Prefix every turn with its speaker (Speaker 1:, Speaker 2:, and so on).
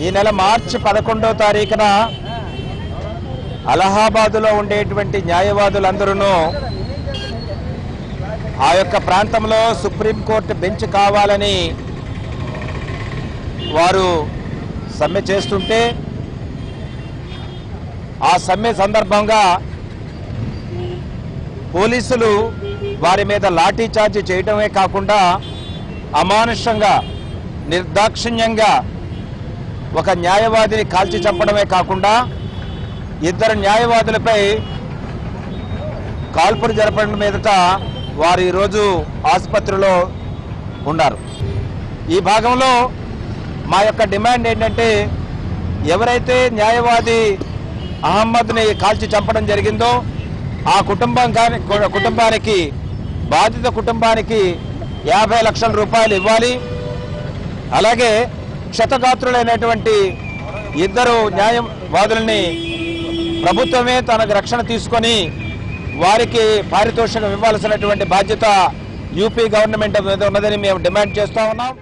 Speaker 1: ఈ నెల మార్చి పదకొండవ తారీఖున అలహాబాదులో ఉండేటువంటి న్యాయవాదులందరూ ఆ యొక్క ప్రాంతంలో సుప్రీంకోర్టు బెంచ్ కావాలని వారు సమ్మె చేస్తుంటే ఆ సమ్మె సందర్భంగా పోలీసులు వారి మీద లాఠీ చార్జ్ చేయడమే కాకుండా అమానుషంగా నిర్దాక్షిణ్యంగా ఒక న్యాయవాదిని కాల్చి చంపడమే కాకుండా ఇద్దరు న్యాయవాదులపై కాల్పులు జరపడం మీదట వారు ఈరోజు ఆసుపత్రిలో ఉన్నారు. ఈ భాగంలో మా యొక్క డిమాండ్ ఏంటంటే ఎవరైతే న్యాయవాది అహమ్మద్ని కాల్చి చంపడం జరిగిందో ఆ కుటుంబం కానీ కుటుంబానికి బాధిత కుటుంబానికి యాభై లక్షల రూపాయలు ఇవ్వాలి. అలాగే క్షతగాత్రులైనటువంటి ఇద్దరు న్యాయవాదుల్ని ప్రభుత్వమే తనకు రక్షణ తీసుకొని వారికి పారితోషికం ఇవ్వాల్సినటువంటి బాధ్యత యూపీ గవర్నమెంట్ మీద ఉన్నదని మేము డిమాండ్ చేస్తా ఉన్నాం.